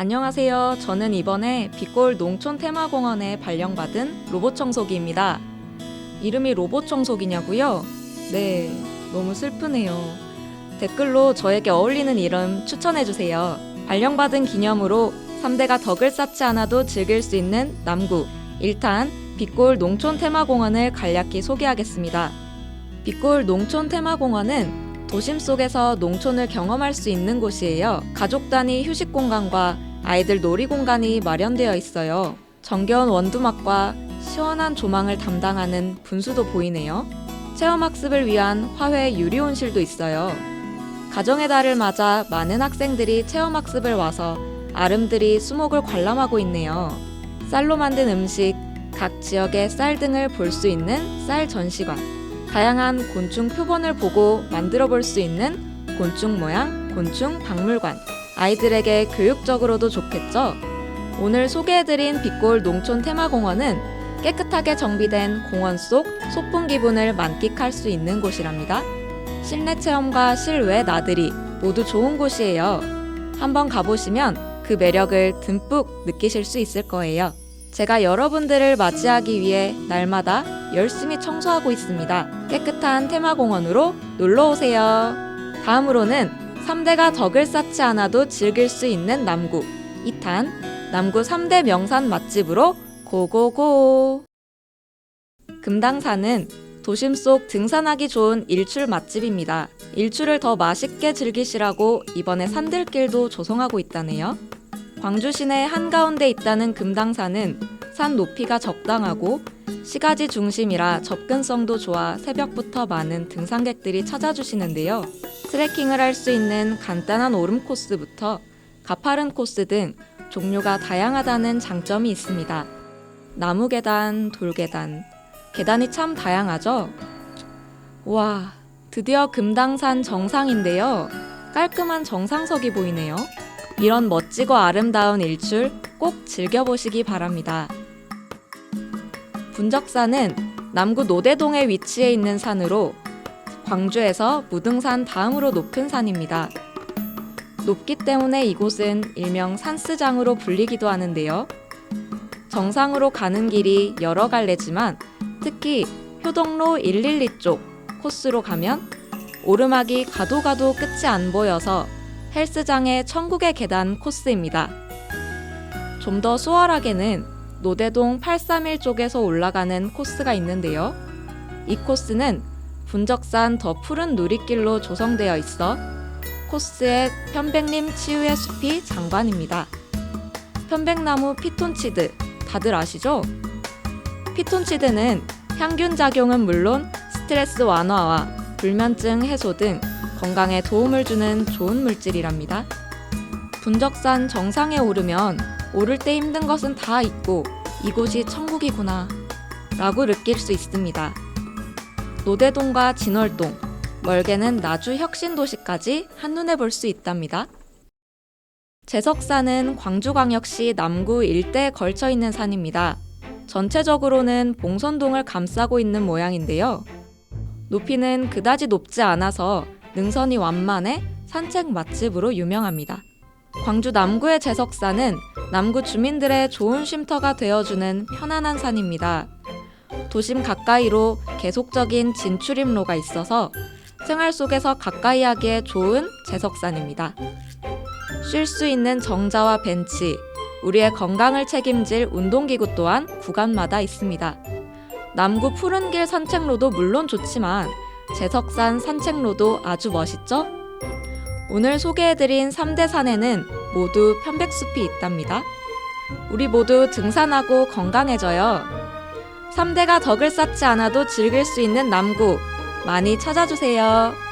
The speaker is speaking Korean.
안녕하세요. 저는 이번에 빛골 농촌 테마공원에 발령받은 로봇 청소기입니다. 이름이 로봇 청소기냐고요? 네, 너무 슬프네요. 댓글로 저에게 어울리는 이름 추천해주세요. 발령받은 기념으로 3대가 덕을 쌓지 않아도 즐길 수 있는 남구 1탄 빛골 농촌 테마공원을 간략히 소개하겠습니다. 빛골 농촌 테마공원은 도심 속에서 농촌을 경험할 수 있는 곳이에요. 가족 단위 휴식 공간과 아이들 놀이 공간이 마련되어 있어요. 정겨운 원두막과 시원한 조망을 담당하는 분수도 보이네요. 체험학습을 위한 화훼 유리 온실도 있어요. 가정의 달을 맞아 많은 학생들이 체험학습을 와서 아름드리 수목을 관람하고 있네요. 쌀로 만든 음식, 각 지역의 쌀 등을 볼 수 있는 쌀 전시관, 다양한 곤충 표본을 보고 만들어 볼 수 있는 곤충 모양, 곤충 박물관, 아이들에게 교육적으로도 좋겠죠? 오늘 소개해드린 빛골 농촌 테마공원은 깨끗하게 정비된 공원 속 소풍 기분을 만끽할 수 있는 곳이랍니다. 실내 체험과 실외 나들이 모두 좋은 곳이에요. 한번 가보시면 그 매력을 듬뿍 느끼실 수 있을 거예요. 제가 여러분들을 맞이하기 위해 날마다 열심히 청소하고 있습니다. 깨끗한 테마공원으로 놀러 오세요. 다음으로는 3대가 덕을 쌓지 않아도 즐길 수 있는 남구 2탄 남구 3대 명산 맛집으로 고고고. 금당산은 도심 속 등산하기 좋은 일출 맛집입니다. 일출을 더 맛있게 즐기시라고 이번에 산들길도 조성하고 있다네요. 광주 시내 한가운데 있다는 금당산은 산 높이가 적당하고 시가지 중심이라 접근성도 좋아 새벽부터 많은 등산객들이 찾아주시는데요. 트레킹을 할 수 있는 간단한 오름 코스부터 가파른 코스 등 종류가 다양하다는 장점이 있습니다. 나무 계단, 돌 계단, 계단이 참 다양하죠? 와, 드디어 금당산 정상인데요. 깔끔한 정상석이 보이네요. 이런 멋지고 아름다운 일출 꼭 즐겨보시기 바랍니다. 분적산은 남구 노대동에 위치해 있는 산으로 광주에서 무등산 다음으로 높은 산입니다. 높기 때문에 이곳은 일명 산스장으로 불리기도 하는데요. 정상으로 가는 길이 여러 갈래지만 특히 효동로 112쪽 코스로 가면 오르막이 가도 가도 끝이 안 보여서 헬스장의 천국의 계단 코스입니다. 좀 더 수월하게는 노대동 831 쪽에서 올라가는 코스가 있는데요. 이 코스는 분적산 더 푸른 누리길로 조성되어 있어 코스의 편백림 치유의 숲이 장관입니다. 편백나무 피톤치드 다들 아시죠? 피톤치드는 향균 작용은 물론 스트레스 완화와 불면증 해소 등 건강에 도움을 주는 좋은 물질이랍니다. 분적산 정상에 오르면 오를 때 힘든 것은 다 잊고 이곳이 천국이구나 라고 느낄 수 있습니다. 노대동과 진월동, 멀게는 나주 혁신도시까지 한눈에 볼 수 있답니다. 제석산은 광주광역시 남구 일대에 걸쳐 있는 산입니다. 전체적으로는 봉선동을 감싸고 있는 모양인데요. 높이는 그다지 높지 않아서 능선이 완만해 산책 맛집으로 유명합니다. 광주 남구의 제석산은 남구 주민들의 좋은 쉼터가 되어주는 편안한 산입니다. 도심 가까이로 계속적인 진출입로가 있어서 생활 속에서 가까이 하기에 좋은 제석산입니다. 쉴 수 있는 정자와 벤치, 우리의 건강을 책임질 운동기구 또한 구간마다 있습니다. 남구 푸른길 산책로도 물론 좋지만 제석산 산책로도 아주 멋있죠? 오늘 소개해드린 3대 산에는 모두 편백숲이 있답니다. 우리 모두 등산하고 건강해져요. 3대가 덕을 쌓지 않아도 즐길 수 있는 남구 많이 찾아주세요.